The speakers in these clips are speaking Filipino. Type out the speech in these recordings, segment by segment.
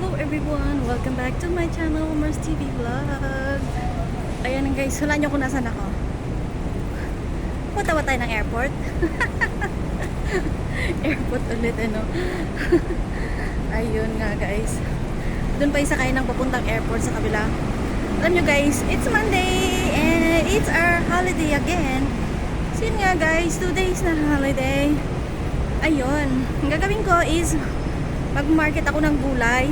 Hello everyone! Welcome back to my channel, Mars TV Vlog. Ayan guys, wala niyo kung nasan ako. Punta ba tayo ng airport? airport ulit ano. Ayun nga guys. Doon pa isa kayo ng papuntang airport sa kabila. Alam nyo guys, it's Monday and it's our holiday again. So yun nga guys, two days na holiday. Ayun, ang gagawin ko is mag-market ako ng gulay.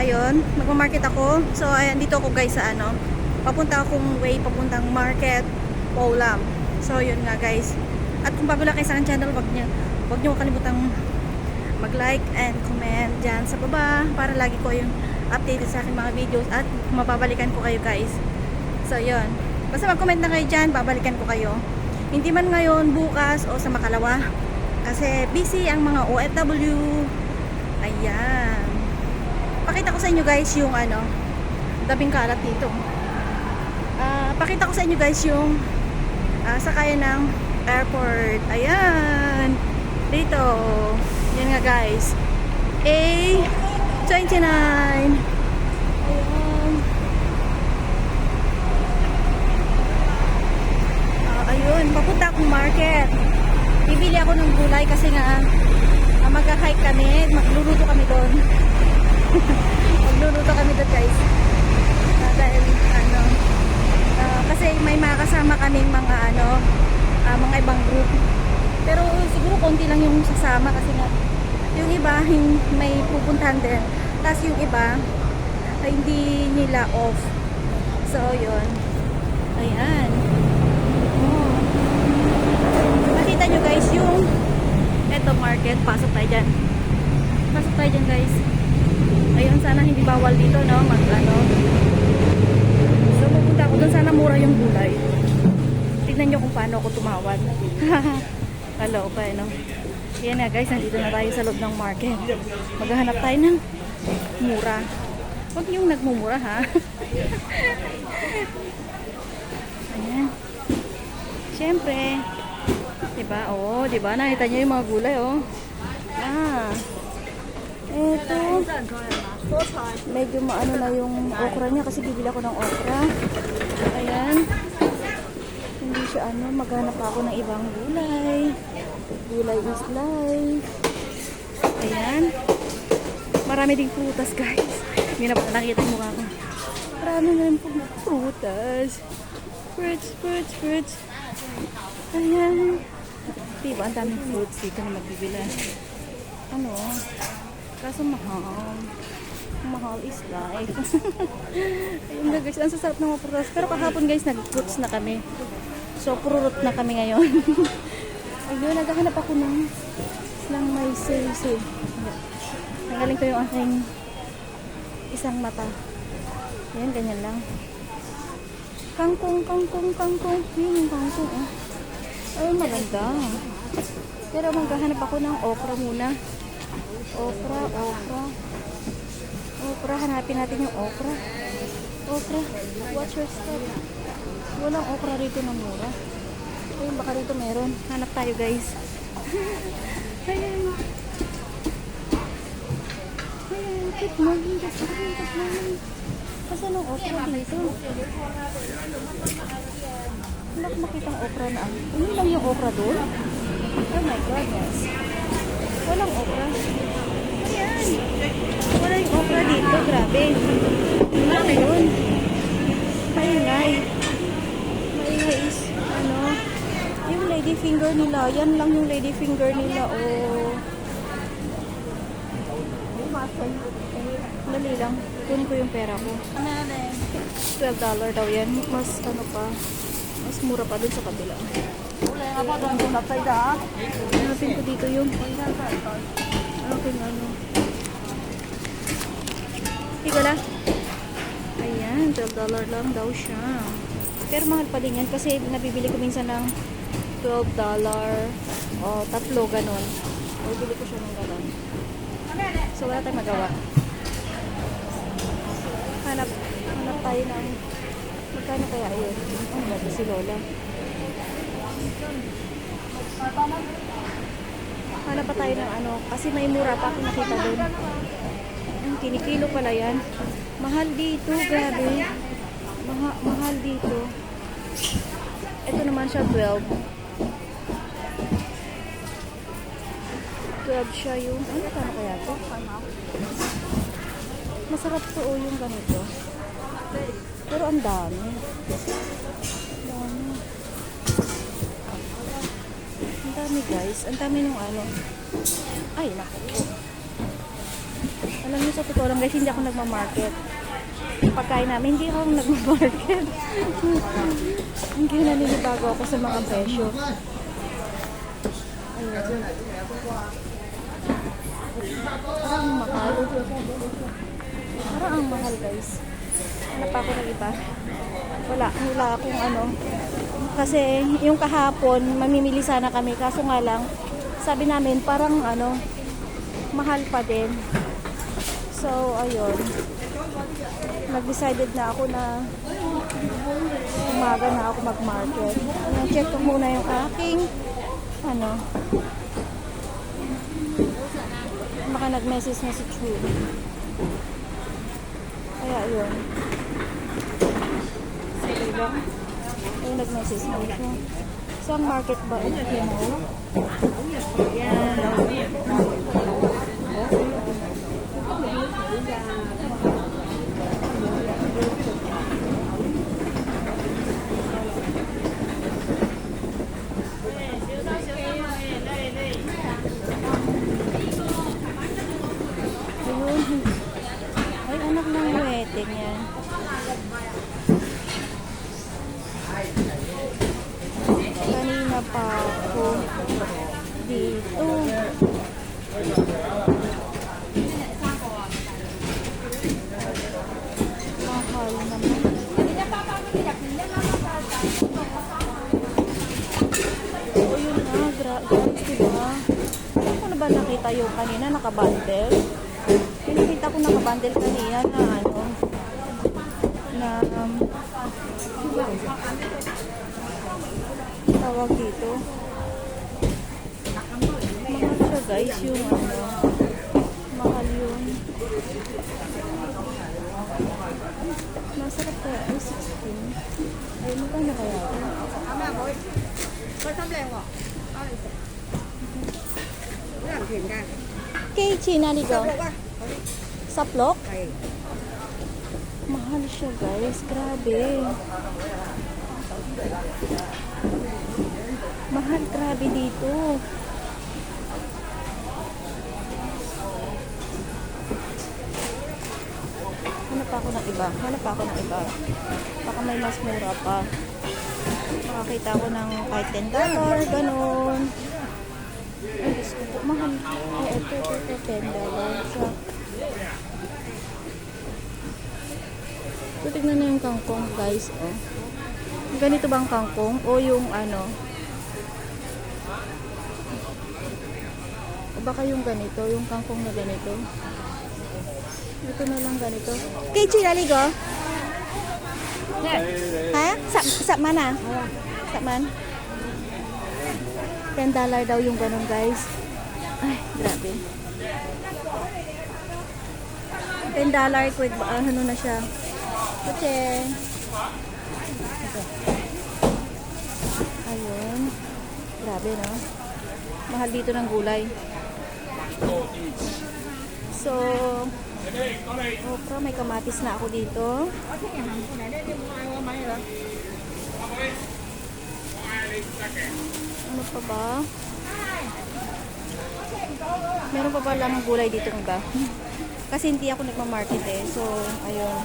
Ayun, mag-market ako. So, ayan, dito ako guys sa ano. Papunta akong way, papuntang market, Paulam. So, yun nga guys. At kung bago lang kayo sa aking channel, wag niyo, wag niyo kalimutang mag-like and comment dyan sa baba para lagi ko yung updated sa aking mga videos at mababalikan ko kayo guys. So, yun. Basta mag-comment na kayo dyan, babalikan ko kayo. Hindi man ngayon, bukas o sa makalawa. Kasi busy ang mga OFW. Ayan. Pakita ko sa inyo guys yung ano, dabing kalat dito. Ah, pakita ko sa inyo guys yung ah, sakayan ng airport. Ayan. Dito. Yan nga guys. A29. Ayan. Ah, ayun, papunta akong market. Bibili ako ng gulay kasi nga magka-hike kami, magluluto kami doon. magluluto kami doon guys. Ah, dahil ano, ah, kasi may mga kasama kaming mga ano, ah, mga ibang group. Pero siguro konti lang yung sasama kasi nga yung iba may pupuntahan din. Tapos yung iba ay hindi nila off. So, yun. Ayan. Oh. Nakita nyo guys yung eto market. Pasok tayo dyan. Pasok tayo dyan guys. Ayun, sana hindi bawal dito, no? Mag ano. So, pupunta ako doon. Sana mura yung gulay. Tignan nyo kung paano ako tumawad. Hello pa, no? Yan nga guys, nandito na tayo sa loob ng market. Maghahanap tayo ng mura. Huwag yung nagmumura, ha? Ayan. Siyempre, Diba? Oo, diba? Nakita niyo yung mga gulay, oh. Ah. Eto. Medyo maano na yung okra niya kasi bibili ako ng okra. Ayan. Hindi siya ano, maghanap ako ng ibang gulay. Gulay is life. Ayan. Marami ding prutas, guys. Hindi na ba nakita yung mukha ko. Marami na rin pong prutas. Fruits, fruits, fruits. Ayan. Diba, ang daming fruits dito na magbibili. Ano? Kaso mahal. Mahal is life. Ayun na guys, ang sasarap ng mga prutas. Pero kahapon guys, nag-fruits na kami. So, pururot na kami ngayon. Ayun, naghahanap ako ng ng may say-say. Nagaling ko yung aking isang mata. Ayan, ganyan lang. Kangkong, kangkong, kangkong. Yun yung kangkong, oh. Ay, maganda. Pero maghahanap ako ng okra muna. Okra, okra. Okra, hanapin natin yung okra. Okra, what's your step? Walang okra rito na mura. Ayun, baka rito meron. Hanap tayo, guys. Ayan. Ayan, keep moving, keep moving, keep moving. Asan ang okra dito? Wala ko makitang okra na. Ano lang yung okra doon? Oh my goodness. Walang okra. Ayan. Wala yung okra dito. Grabe. Wala na yun. Maingay. Maingay is, ano, yung lady finger nila. Yan lang yung lady finger nila. Oh. Dali lang. Kunin ko yung pera ko. $12 daw yan. Mas ano pa. Mas mura pa dun sa kabila. Hanapin ko dito yung aking ano. Tigala. Ayan, $12 lang daw siya. Pero mahal pa din yan kasi nabibili ko minsan ng $12 o tatlo ganon. O bili ko siya ng ganon. So wala tayong magawa. Hanap, hanap tayo ng magkano kaya yun? Ano ba si Lola? Hanap pa tayo ng ano, kasi may mura pa ako nakita doon. kinikilo pala yan. Mahal dito, grabe. Maha, mahal dito. Ito naman siya, 12. 12 siya yung, ano kano kaya to? Masarap to oh, yung ganito. Pero ang dami. Ang dami guys. Ang dami nung ano. Ay, naku. Alam niyo sa totoo lang guys, hindi ako nagmamarket. Yung pagkain namin, hindi ako nagmamarket. hindi naninibago ako sa mga presyo. Ayun. Parang ang mahal. Parang ang mahal guys. Pa ako ng iba? Wala, wala akong ano. Kasi yung kahapon, mamimili sana kami. Kaso nga lang, sabi namin parang ano, mahal pa din. So, ayun. Nag-decided na ako na umaga na ako mag-market. Check ko muna yung aking ano. Baka nag-message na si Chu. Kaya yun. Sa iba. Ayun, nag-message na siya. Saan market ba ito? You know? Ayun. Ay, anak ng wedding yan. Kanina pa ako dito. Mahal naman. O yun na, gra- guys, diba? Saan ko na ba nakita yung kanina nakabundle? Yung ko nakabundle kanina na ano, na, um, tawag dito. Mahal siya guys yung ano, mahal yun. Masarap kaya, ay 16. Ay, magkano kaya? Ama, boy. Pagkablemo. Oh. Ay, Keiichi, narigo. Saplok? Mahal siya guys. Grabe. Mahal grabe dito. Hanap pa ako ng iba. Hanap pa ako ng iba. Baka may mas mura pa. Makakita ko ng kahit $10, ganun. Ay, Diyos ko mahal. Ay, ito, ito, ito, 10 dollar siya. So, tignan na yung kangkong, guys, oh. Ganito bang kangkong? O yung ano? O baka yung ganito, yung kangkong na ganito. Ito na lang ganito. Keichi, naligo? Ha? Sa, sa mana? Sa man? 10 dollar daw yung ganun, guys. Ay, grabe. 10 dollar, quick, ba, ano na siya. Kuche. Ayun. Grabe, no? Mahal dito ng gulay. So, Opra, may kamatis na ako dito. Ano pa ba? Meron pa ba lang gulay dito ng iba? Kasi hindi ako nagmamarket eh. So, ayun.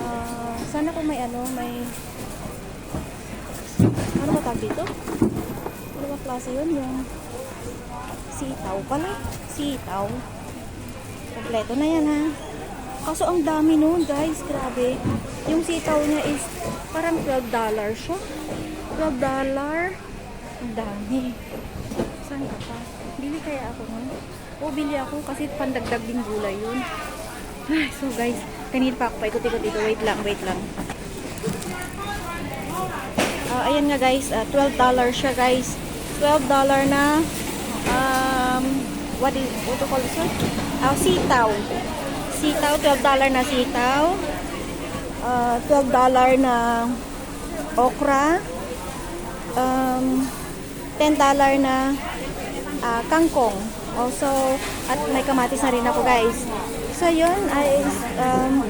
Ah, sana kung may ano, may... Ano ba tawag dito? Ano ba klase yun? Yung sitaw pala. Sitaw. Kompleto na yan ha. Kaso ang dami nun guys. Grabe. Yung sitaw niya is parang 12 dollar siya. 12 dollar. Ang dami. Saan ka pa? Bili kaya ako nun? O, bili ako kasi pandagdag din gulay yun. Ay, so guys, kanina pa ako paikot-ikot dito. Wait lang, wait lang. Ah, ayan nga guys, ah, 12 dollar siya guys. 12 dollar na um what is what to call this one? Ah, sitaw. Sitaw, $12 na sitaw. Ah, $12 na okra. Um, $10 na ah, kangkong. Also, at may kamatis na rin ako guys. So, yun ay um,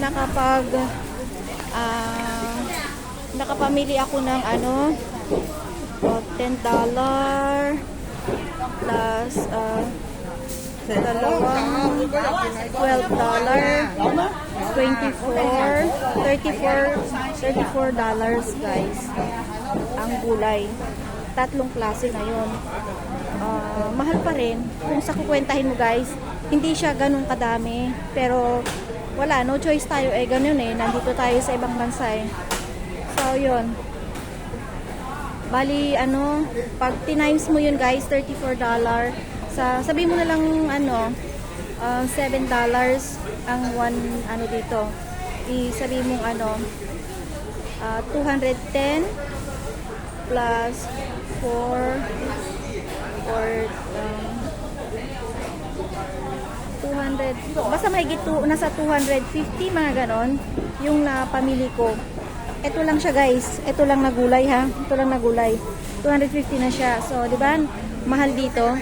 nakapag ah, nakapamili ako ng ano oh, $10 plus uh, dalawang $12 24 34 34 dollars guys ang gulay. Tatlong klase na yun. Ah, mahal pa rin. Kung sa kukwentahin mo guys hindi siya ganun kadami. Pero wala no choice tayo. Eh ganun eh. Nandito tayo sa ibang bansa eh. So yun. Bali, ano, pag tinimes mo yun guys, $34 sa, sabi mo na lang, ano, uh, $7 ang one, ano dito. I-sabi mo, ano, uh, 210 plus 4 or um, 200, basta mahigit to, nasa 250, mga ganon, yung napamili ko. Ito lang siya guys. Ito lang na gulay ha. Ito lang na gulay. 250 na siya. So, di ba? Mahal dito.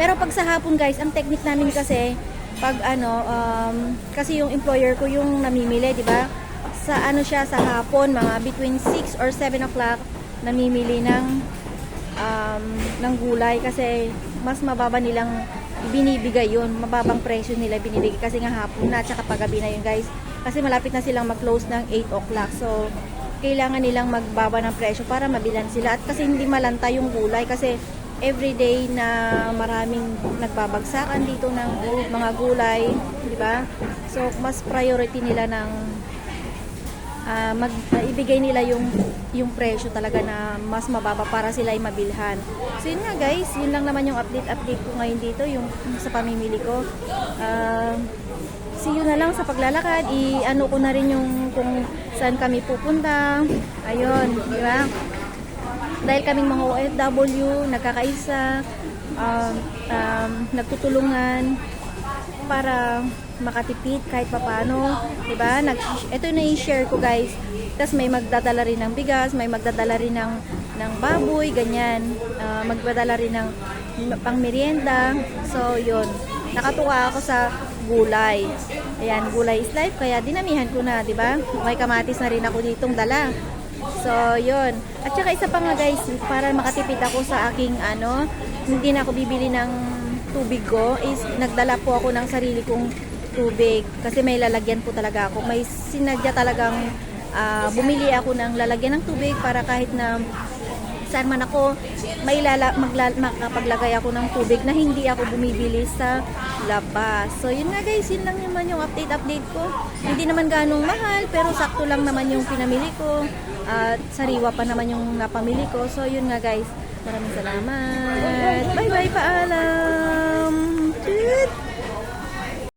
Pero pag sa hapon guys, ang technique namin kasi pag ano, um, kasi yung employer ko yung namimili, di ba? Sa ano siya sa hapon, mga between 6 or 7 o'clock namimili ng um, ng gulay kasi mas mababa nilang binibigay yun. Mababang presyo nila binibigay kasi nga hapon na tsaka paggabi na yun guys. Kasi malapit na silang mag-close ng 8 o'clock. So, kailangan nilang magbaba ng presyo para mabilan sila. At kasi hindi malanta yung gulay kasi everyday na maraming nagbabagsakan dito ng mga gulay, di ba? So, mas priority nila ng ah, mag ibigay nila yung yung presyo talaga na mas mababa para sila ay mabilhan. So yun nga guys, yun lang naman yung update update ko ngayon dito yung sa pamimili ko. Ah, see you na lang sa paglalakad. I-ano ko na rin yung kung saan kami pupunta. Ayun, di ba? Dahil kaming mga OFW, nagkakaisa, um, um, nagtutulungan para makatipid kahit papano, 'di ba? Nag ito na i-share ko, guys. Tapos may magdadala rin ng bigas, may magdadala rin ng ng baboy, ganyan. Ah, magdadala rin ng pang merienda. So, 'yun. Nakatuwa ako sa gulay. Ayan, gulay is life kaya dinamihan ko na, 'di ba? May kamatis na rin ako ditong dala. So, 'yun. At saka isa pa nga guys, para makatipid ako sa aking ano, hindi na ako bibili ng tubig ko is nagdala po ako ng sarili kong tubig kasi may lalagyan po talaga ako. May sinadya talagang ah, bumili ako ng lalagyan ng tubig para kahit na saan man ako may lala, magla, makapaglagay ako ng tubig na hindi ako bumibili sa labas. So yun nga guys, yun lang naman yung update update ko. Hindi naman ganong mahal pero sakto lang naman yung pinamili ko at sariwa pa naman yung napamili ko. So yun nga guys, maraming salamat. Bye bye paalam.